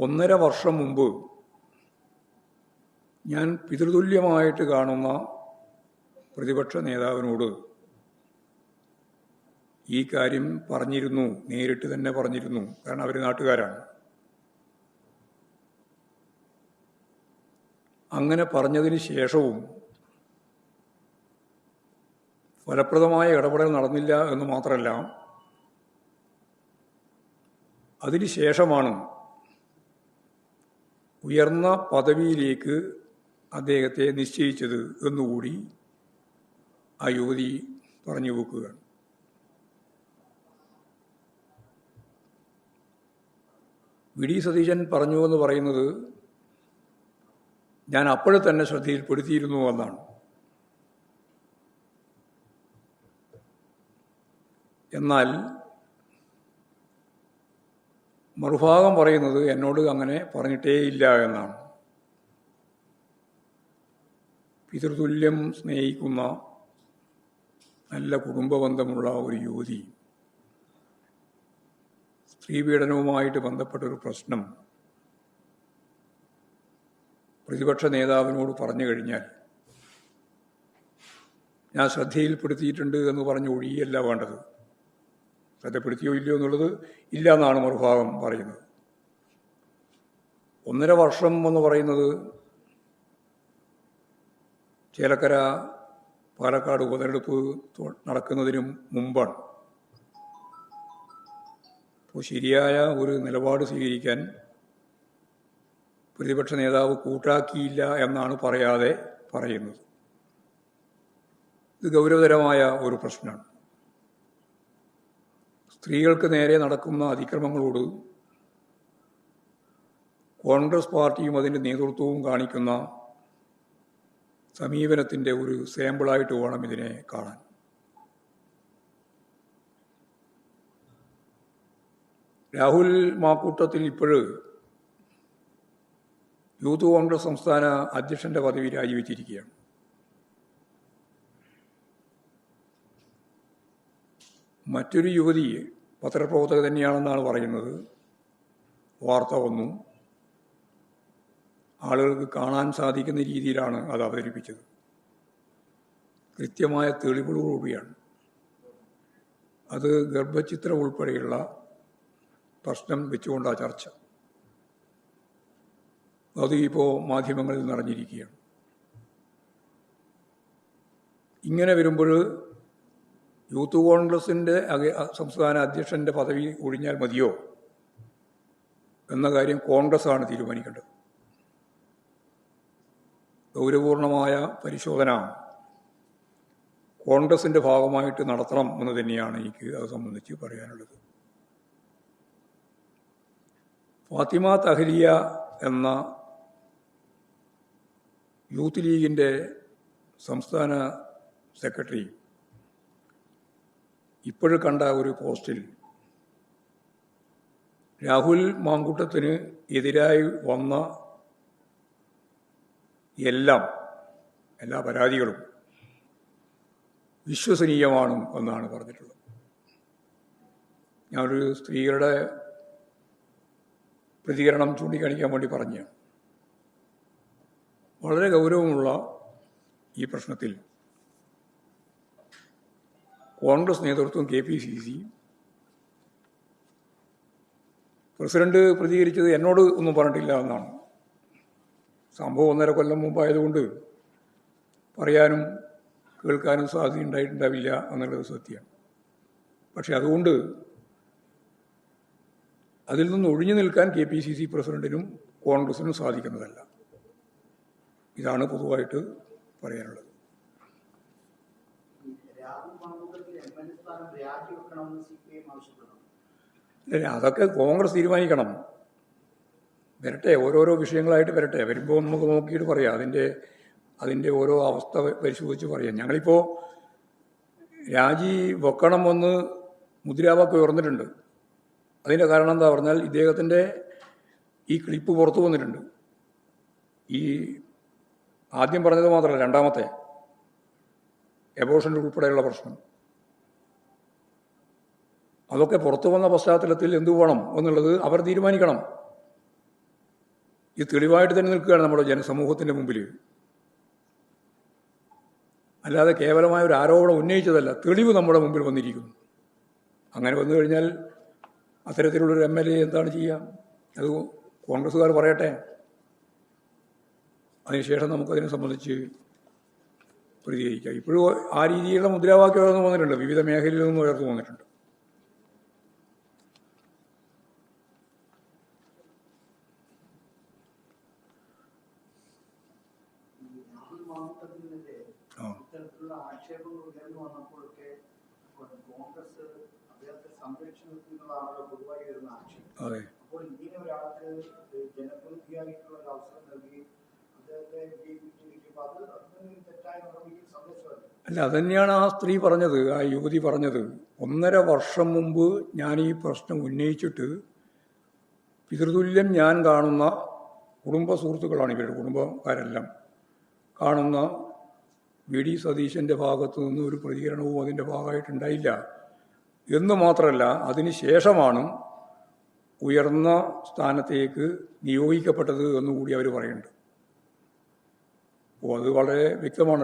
ഒന്നര വർഷം മുമ്പ് ഞാൻ പിതൃതുല്യമായിട്ട് കാണുന്ന പ്രതിപക്ഷ നേതാവിനോട് ഈ കാര്യം പറഞ്ഞിരുന്നു നേരിട്ട് തന്നെ പറഞ്ഞിരുന്നു. കാരണം അവർ നാട്ടുകാരാണ്. അങ്ങനെ പറഞ്ഞതിന് ശേഷവും ഫലപ്രദമായ ഇടപെടൽ നടന്നില്ല എന്ന് മാത്രമല്ല അതിന് ശേഷമാണ് ഉയർന്ന പദവിയിലേക്ക് അദ്ദേഹത്തെ നിശ്ചയിച്ചത് എന്നുകൂടി ആ യുവതി പറഞ്ഞു വെക്കുകയാണ്. വി. ഡി. സതീശൻ പറഞ്ഞു എന്ന് പറയുന്നത് ഞാൻ അപ്പോഴെ തന്നെ ശ്രദ്ധയിൽപ്പെടുത്തിയിരുന്നു എന്നാണ്. എന്നാൽ മറുഭാഗം പറയുന്നത് എന്നോട് അങ്ങനെ പറഞ്ഞിട്ടേയില്ല എന്നാണ്. പിതൃതുല്യം സ്നേഹിക്കുന്ന നല്ല കുടുംബബന്ധമുള്ള ഒരു യുവതി സ്ത്രീപീഡനവുമായിട്ട് ബന്ധപ്പെട്ട ഒരു പ്രശ്നം പ്രതിപക്ഷ നേതാവിനോട് പറഞ്ഞു കഴിഞ്ഞാൽ ഞാൻ ശ്രദ്ധയിൽപ്പെടുത്തിയിട്ടുണ്ട് എന്ന് പറഞ്ഞ് ഒഴിയല്ല വേണ്ടത്. ശ്രദ്ധപ്പെടുത്തിയോ ഇല്ലയോ എന്നുള്ളത് ഇല്ല എന്നാണ് മറുഭാഗം പറയുന്നത്. ഒന്നര വർഷം എന്ന് പറയുന്നത് ചേലക്കര പാലക്കാട് ഉപതെരഞ്ഞെടുപ്പ് നടക്കുന്നതിനും മുമ്പാണ്. അപ്പോൾ ശരിയായ ഒരു നിലപാട് സ്വീകരിക്കാൻ പ്രതിപക്ഷ നേതാവ് കൂട്ടാക്കിയില്ല എന്നാണ് പറയാതെ പറയുന്നത്. ഇത് ഗൗരവതരമായ ഒരു പ്രശ്നമാണ്. സ്ത്രീകൾക്ക് നേരെ നടക്കുന്ന അതിക്രമങ്ങളോട് കോൺഗ്രസ് പാർട്ടിയും അതിന്റെ നേതൃത്വവും കാണിക്കുന്ന സമീപനത്തിന്റെ ഒരു സാമ്പിളായിട്ട് വേണം ഇതിനെ കാണാൻ. രാഹുൽ മാക്കൂട്ടത്തിൽ ഇപ്പോഴ് യൂത്ത് കോൺഗ്രസ് സംസ്ഥാന അധ്യക്ഷന്റെ പദവി രാജിവെച്ചിരിക്കുകയാണ്. മറ്റൊരു യുവതി പത്രപ്രവർത്തക തന്നെയാണെന്നാണ് പറയുന്നത്. വാർത്ത വന്നു. ആളുകൾക്ക് കാണാൻ സാധിക്കുന്ന രീതിയിലാണ് അത് അവതരിപ്പിച്ചത്. കൃത്യമായ തെളിവുകളോടുകൂടിയാണ്. അത് ഗർഭചിത്രം ഉൾപ്പെടെയുള്ള പ്രശ്നം വെച്ചുകൊണ്ടാണ് ചർച്ച. അത് ഇപ്പോൾ മാധ്യമങ്ങളിൽ നിറഞ്ഞിരിക്കുകയാണ്. ഇങ്ങനെ വരുമ്പോൾ യൂത്ത് കോൺഗ്രസിന്റെ സംസ്ഥാന അധ്യക്ഷന്റെ പദവി ഒഴിഞ്ഞാൽ മതിയോ? എന്ന കാര്യം കോൺഗ്രസ്സാണ് തീരുമാനിക്കേണ്ടത്. ഗൗരവപൂർണമായ പരിശോധന കോൺഗ്രസിന്റെ ഭാഗമായിട്ട് നടത്തണം എന്ന് തന്നെയാണ് എനിക്ക് അത് സംബന്ധിച്ച് പറയാനുള്ളത്. ഫാത്തിമ തഹരിയ എന്ന യൂത്ത് ലീഗിന്റെ സംസ്ഥാന സെക്രട്ടറി ഇപ്പോഴും കണ്ട ഒരു പോസ്റ്റിൽ രാഹുൽ മാങ്കൂട്ടത്തിന് എതിരായി വന്ന എല്ലാം എല്ലാ പരാതികളും വിശ്വസനീയമാണ് എന്നാണ് പറഞ്ഞിട്ടുള്ളത്. ഞാനൊരു സ്ത്രീകളുടെ പ്രതികരണം ചൂണ്ടിക്കാണിക്കാൻ വേണ്ടി പറഞ്ഞു വളരെ ഗൗരവമുള്ള ഈ പ്രശ്നത്തിൽ കോൺഗ്രസ് നേതൃത്വം K P C C. President പ്രതികരിച്ചത് എന്നോട് ഒന്നും പറഞ്ഞിട്ടില്ല എന്നാണ്. സംഭവം ഒന്നര കൊല്ലം മുമ്പായതുകൊണ്ട് പറയാനും കേൾക്കാനും സാധ്യത ഉണ്ടായിട്ടുണ്ടാവില്ല എന്നുള്ളത് സത്യമാണ്. പക്ഷെ അതുകൊണ്ട് അതിൽ നിന്ന് ഒഴിഞ്ഞു നിൽക്കാൻ കെ പി സി സി പ്രസിഡന്റിനും കോൺഗ്രസിനും സാധിക്കുന്നതല്ല. ഇതാണ് പൊതുവായിട്ട് പറയാനുള്ളത്. അതൊക്കെ കോൺഗ്രസ് തീരുമാനിക്കണം. വരട്ടെ ഓരോരോ വിഷയങ്ങളായിട്ട് വരട്ടെ. വരുമ്പോൾ നമുക്ക് നോക്കിയിട്ട് പറയാം. അതിന്റെ അതിന്റെ ഓരോ അവസ്ഥ പരിശോധിച്ച് പറയാം. ഞങ്ങളിപ്പോൾ രാജി വെക്കണമെന്ന് മുദ്രാവാക്യം ഉയർന്നിട്ടുണ്ട്. അതിന്റെ കാരണം എന്താ പറഞ്ഞാൽ ഇദ്ദേഹത്തിന്റെ ഈ ക്ലിപ്പ് പുറത്തു വന്നിട്ടുണ്ട്. ഈ ആദ്യം പറഞ്ഞത് മാത്രമല്ല രണ്ടാമത്തെ. എബോഷൻ ഉൾപ്പെടെയുള്ള പ്രശ്നം. അതൊക്കെ പുറത്തു വന്ന പശ്ചാത്തലത്തിൽ എന്തു വേണം എന്നുള്ളത് അവർ തീരുമാനിക്കണം. ഇത് തെളിവായിട്ട് തന്നെ നിൽക്കുകയാണ് നമ്മുടെ ജനസമൂഹത്തിന്റെ മുമ്പിൽ. അല്ലാതെ കേവലമായ ഒരു ആരോപണം ഉന്നയിച്ചതല്ല തെളിവ് നമ്മുടെ മുമ്പിൽ വന്നിരിക്കുന്നു. അങ്ങനെ വന്നു കഴിഞ്ഞാൽ അത്തരത്തിലുള്ളൊരു എം എൽ എ എന്താണ് ചെയ്യുക? അത് കോൺഗ്രസ്സുകാർ പറയട്ടെ. അതിനുശേഷം നമുക്കതിനെ സംബന്ധിച്ച് പ്രതികരിക്കാം ഇപ്പോഴും ആ രീതിയിലുള്ള മുദ്രാവാക്യം ഉയർന്നു വന്നിട്ടുണ്ട്. വിവിധ മേഖലയിൽ നിന്നും ഉയർന്നു വന്നിട്ടുണ്ട്. അതെ. അപ്പോൾ ഇങ്ങനെ ഒരാൾക്ക് ജനപ്രതിനിധിയായിട്ടുള്ള ഒരു അവസരം നൽകി അല്ല അതന്നെയാണ് ആ സ്ത്രീ പറഞ്ഞത് ആ യുവതി പറഞ്ഞത്. ഒന്നര വർഷം മുമ്പ് ഞാൻ ഈ പ്രശ്നം ഉന്നയിച്ചിട്ട് പിതൃതുല്യം ഞാൻ കാണുന്ന കുടുംബ സുഹൃത്തുക്കളാണ് ഇവരുടെ കുടുംബക്കാരെല്ലാം. കാണുന്ന വി ഡി സതീശന്റെ ഭാഗത്തു നിന്ന് ഒരു പ്രതികരണവും അതിന്റെ ഭാഗമായിട്ടുണ്ടായില്ല. എന്ന് മാത്രമല്ല അതിന് ശേഷമാണ് ഉയർന്ന സ്ഥാനത്തേക്ക് നിയോഗിക്കപ്പെട്ടത് എന്നുകൂടി അവർ പറയുന്നുണ്ട്. അപ്പോൾ അത് വളരെ വ്യക്തമാണ്.